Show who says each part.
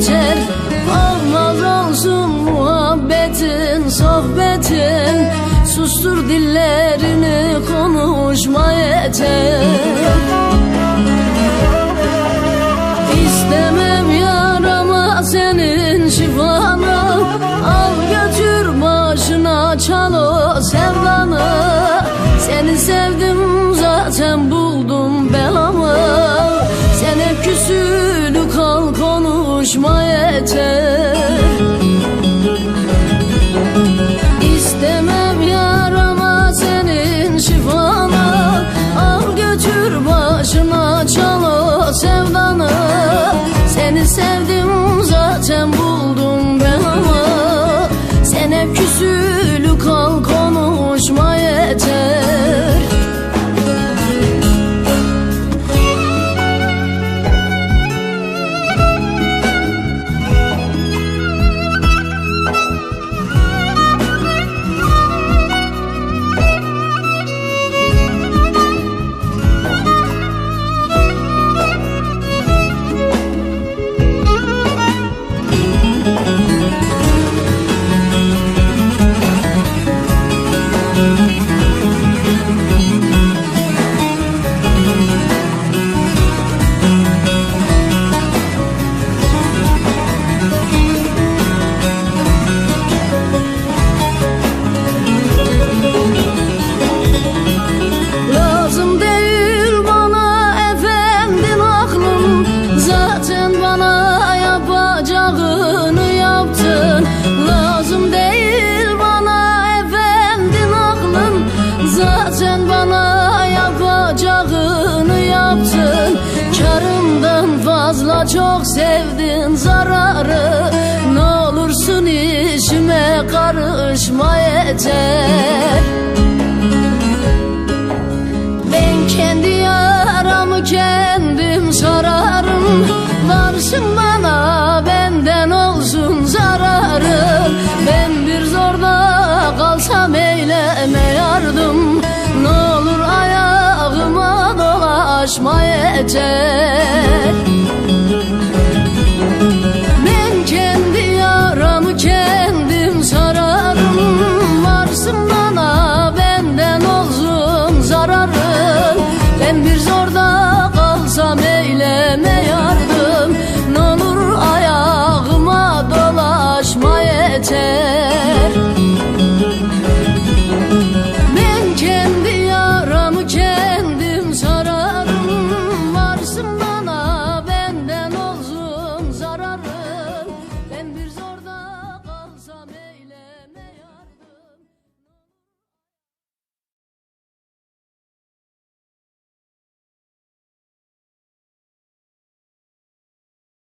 Speaker 1: geçer. Allah olsun muhabbetin, sohbetin. Sustur dillerini konuşma yeter. better Çok sevdin zararı. Ne olursun işime karışma yeter. Ben kendi yaramı kendim sararım. Varsın bana benden olsun zararı Ben bir zorda kalsam eyleme yardım. Ne olur ayağıma dolaşma yeter.